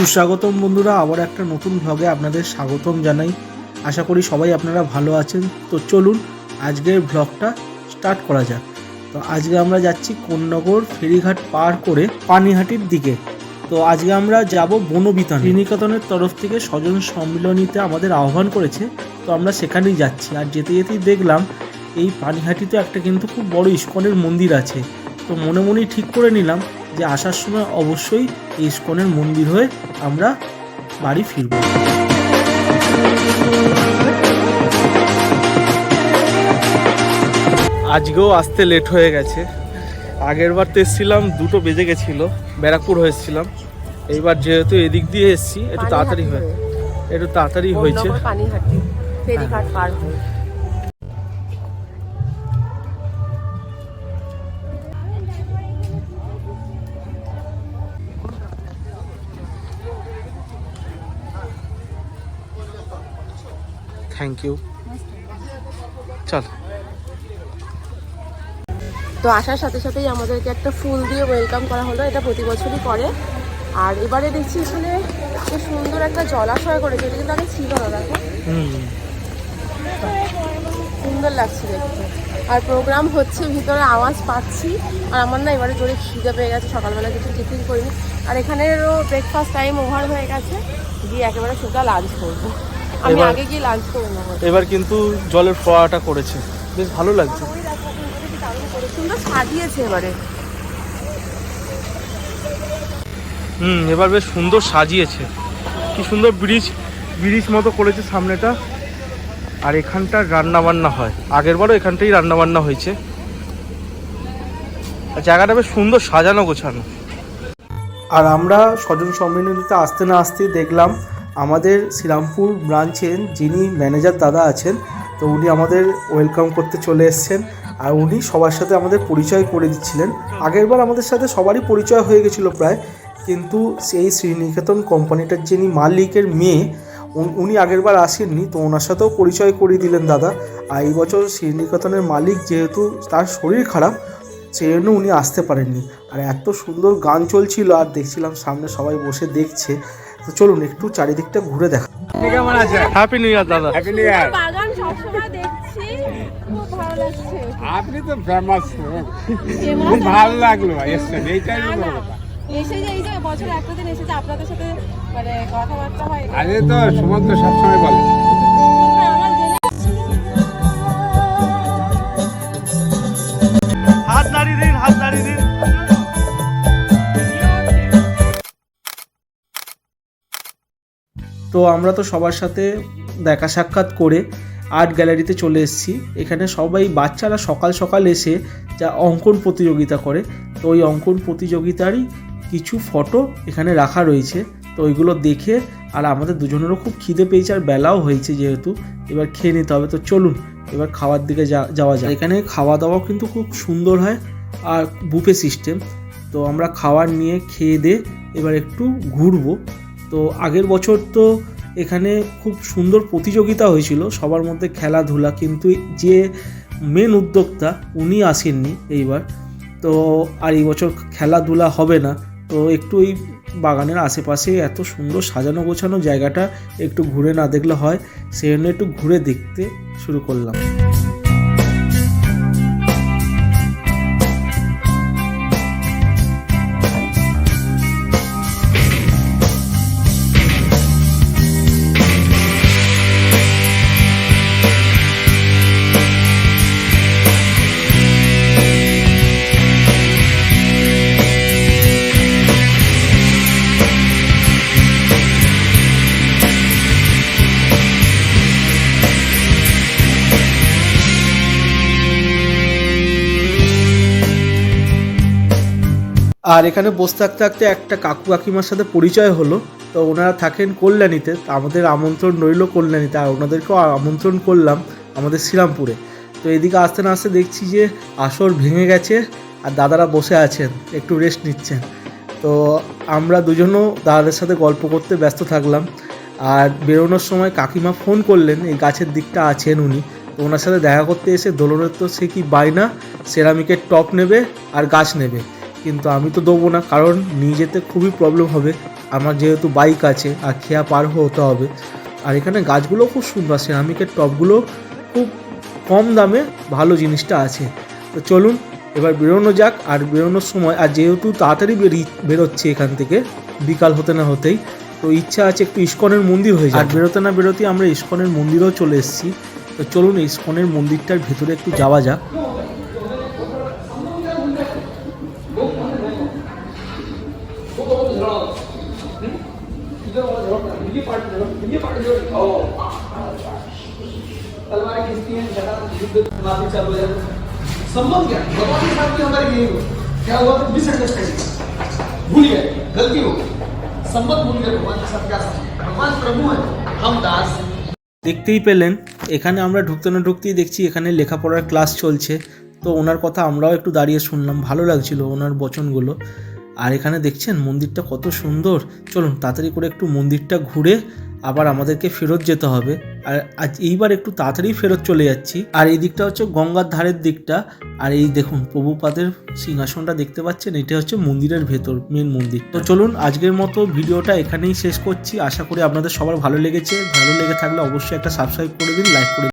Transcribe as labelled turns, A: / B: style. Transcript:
A: সুস্বাগতম বন্ধুরা, আবার একটা নতুন ভ্লগে আপনাদের স্বাগতম জানাই। আশা করি সবাই আপনারা ভালো আছেন। তো চলুন, আজকের ভ্লগটা স্টার্ট করা যাক। তো আজকে আমরা যাচ্ছি কোন্নগর ফেরিঘাট পার করে পানিহাটির দিকে। তো আজকে আমরা যাব বনবিতান। শ্রীনিকেতনের তরফ থেকে স্বজন সম্মিলনীতে আমাদের আহ্বান করেছে। তো আমরা সেখানেই যাচ্ছি। আর যেতে যেতেই দেখলাম, এই পানিহাটিতে একটা কিন্তু খুব বড় ইস্কনের মন্দির আছে। তো মনে মনেই ঠিক করে নিলাম যে আসার সময় অবশ্যই ইস্কনের মন্দির হয়ে আমরা বাড়ি ফিরব। আজকেও আসতে লেট হয়ে গেছে। আগের বার তো এসেছিলাম দুটো বেজে গেছিল ব্যারাকপুর হয়েছিলাম এইবার যেহেতু এদিক দিয়ে এসেছি একটু তাড়াতাড়ি হয়ে একটু তাড়াতাড়ি হয়েছে।
B: পানিহাটি ফেরিঘাট পার হয়ে।
A: Thank you. চল।
B: তো আসার সাথে সাথেই আমাদেরকে একটা ফুল দিয়ে ওয়েলকাম করা হলো এটা প্রতি বছরই করে। আর এবারে দেখছি এখানে খুব সুন্দর একটা জলাশয় করেছে এটা কিন্তু আগে ছিল না দেখো।
A: হুম।
B: সুন্দর লাগছে দেখতে। আর প্রোগ্রাম হচ্ছে ভিতরে আওয়াজ পাচ্ছি। আর আমার না এবারে জোরে খিদে পেয়ে গেছে সকালবেলা কিছু টিফিন করিনি। আর এখানেরও ব্রেকফাস্ট টাইম ওভার হয়ে গেছে গিয়ে একেবারে সোজা লাঞ্চ করব।
A: এবার- এবার কিন্তু জলের ফোয়ারাটা করেছে। বেশ ভালো লাগছে।
B: ওই রাস্তা সুন্দর কি দারুণ করে সুন্দর সাজিয়েছে এবারে।
A: হুম এবার বেশ সুন্দর সাজিয়েছে। কি সুন্দর ব্রিজ ব্রিজ মতো করেছে সামনেটা। আর এখানটা রান্না বান্না হয়। আগের বারও এখানটাই রান্না বান্না হয়েছে। আর জায়গাটা বেশ সুন্দর সাজানো গোছানো। আর আমরা স্বজন সম্মিলনীতে আসতে না আসতেই দেখলাম আমাদের শ্রীরামপুর ব্রাঞ্চের যিনি ম্যানেজার দাদা আছেন, তো উনি আমাদের ওয়েলকাম করতে চলে এসেছেন আর উনি সবার সাথে আমাদের পরিচয় করে দিচ্ছিলেন। আগেরবার আমাদের সাথে সবারই পরিচয় হয়ে গেছিল প্রায়, কিন্তু সেই শ্রীনিকেতন কোম্পানিটার যিনি মালিকের মেয়ে উন- আগেরবার আসেননি, তো ওনার সাথেও পরিচয় করিয়ে দিলেন দাদা। আর এই বছর শ্রীনিকেতনের মালিক যেহেতু তার শরীর খারাপ, সেই জন্য উনি আসতে পারেননি। আর এত সুন্দর গান চলছিল, আর দেখছিলাম সামনে সবাই বসে দেখছে। তো চলুন একটু চারিদিকটা ঘুরে দেখা।
C: কেমন আছেন?
A: হ্যাপি নিউ ইয়ার দাদা।
C: হ্যাপি নিউ ইয়ার
B: বাগান সবসময় দেখছি খুব ভালো লাগছে।
C: আপনি তো ফেমাস খুব ভালো লাগল এসছেন। এইটাই তো বড় কথা।
B: এসে যে এই যে বছর একটা দিন এসেছে আপনাদের সাথে মানে কথাবার্তা হয়।
C: আরে তো সুমন্ত সবসময় বলে।
A: হাত নাড়িয়ে দিন হাত নাড়িয়ে দিন। তো আমরা তো সবার সাথে দেখা সাক্ষাৎ করে আর্ট গ্যালারিতে চলে এসেছি। এখানে সবাই বাচ্চারা সকাল সকাল এসে যা অঙ্কন প্রতিযোগিতা করে, তো ওই অঙ্কন প্রতিযোগিতারই কিছু ফটো এখানে রাখা রয়েছে। তো ওইগুলো দেখে আর আমাদের দুজনেরও খুব খিদে পেয়েছে আর বেলাও হয়েছে যেহেতু, এবার খেয়ে নিতে হবে। তো চলুন, এবার খাওয়ার দিকে যাওয়া যায় এখানে খাওয়া দাওয়াও কিন্তু খুব সুন্দর হয় আর বুফে সিস্টেম তো আমরা খাবার নিয়ে খেয়ে দিয়ে এবার একটু ঘুরবো। তো আগের বছর তো এখানে খুব সুন্দর প্রতিযোগিতা হয়েছিল, সবার মধ্যে খেলাধুলা, কিন্তু যে মেন উদ্যোক্তা উনি আসেননি এইবার। তো আর এই বছর খেলাধুলা হবে না, তো একটু এই বাগানের আশেপাশে এত সুন্দর সাজানো গোছানো জায়গাটা একটু ঘুরে না দেখলে হয়, সেই জন্য একটু ঘুরে দেখতে শুরু করলাম। আর এখানে বসে থাকতে থাকতে একটা কাকু কাকিমার সাথে পরিচয় হলো। তো ওনারা থাকেন কল্যাণীতে আমাদের আমন্ত্রণ রইল কল্যাণীতে। আর ওনাদেরকেও আমন্ত্রণ করলাম আমাদের শ্রীরামপুরে। তো এদিকে আসতে না আসতে দেখছি যে আসর ভেঙে গেছে আর দাদারা বসে আছেন, একটু রেস্ট নিচ্ছেন। তো আমরা দুজনও দাদাদের সাথে গল্প করতে ব্যস্ত থাকলাম। আর বেরোনোর সময় কাকিমা ফোন করলেন, এই গাছের দিকটা আছেন উনি। তো ওনার সাথে দেখা করতে এসে দোলনের তো সে কি বায়না সেরামিকের টপ নেবে আর গাছ নেবে। কিন্তু আমি তো দেবো না, কারণ নিয়ে যেতে খুবই প্রবলেম হবে। আমার যেহেতু বাইক আছে, আর খেয়া পার হতে হবে। আর এখানে গাছগুলো খুব সুন্দর সেরামিকের টবগুলো খুব কম দামে ভালো জিনিসটা আছে। তো চলুন, এবার বেরোনো যাক, আর বেরোনোর সময়, আর যেহেতু তাড়াতাড়ি বেরিয়ে বেরোচ্ছে এখান থেকে, বিকাল হতে না হতেই, তো ইচ্ছা আছে একটু ইস্কনের মন্দির হয়ে যায় আর বেরোতে না বেরোতেই আমরা ইস্কনের মন্দিরেও চলে এসেছি। তো চলুন ইস্কনের মন্দিরটার ভেতরে একটু যাওয়া যাক।
D: तलवार खींचती हैं झगड़ा युद्ध माफी चालू हो जाता है संबंध क्या भगवान के साथ भी हमारी यही हुआ क्या हुआ तो मिसअंडरस्टैंडिंग भूल गए गलती हो गई संबंध भूल गए भगवान के साथ क्या संबंध भगवान प्रभु है हम दास हैं
A: দেখতেই পেলেন এখানে আমরা ঢুকতে না ঢুকতেই দেখছি এখানে লেখাপড়ার ক্লাস চলছে তো ওনার কথা আমরাও একটু দাঁড়িয়ে শুনলাম ভালো লাগছিল ওনার বচনগুলো আর এখানে দেখছেন মন্দিরটা কত সুন্দর চলুন তাড়াতাড়ি করে একটু মন্দিরটা ঘুরে আবার আমাদেরকে ফেরত যেতে হবে। আর আজ এইবার একটু তাড়াতাড়ি ফেরত চলে যাচ্ছি। আর এই দিকটা হচ্ছে গঙ্গার ধারের দিকটা। আর এই দেখুন, প্রভুপাদের সিংহাসনটা দেখতে পাচ্ছেন? এটা হচ্ছে মন্দিরের ভেতর মেন মন্দির। তো চলুন, আজকের মতো ভিডিওটা এখানেই শেষ করছি। আশা করি আপনাদের সবার ভালো লেগেছে। ভালো লেগে থাকলে অবশ্যই একটা সাবস্ক্রাইব করে দিন লাইক করে।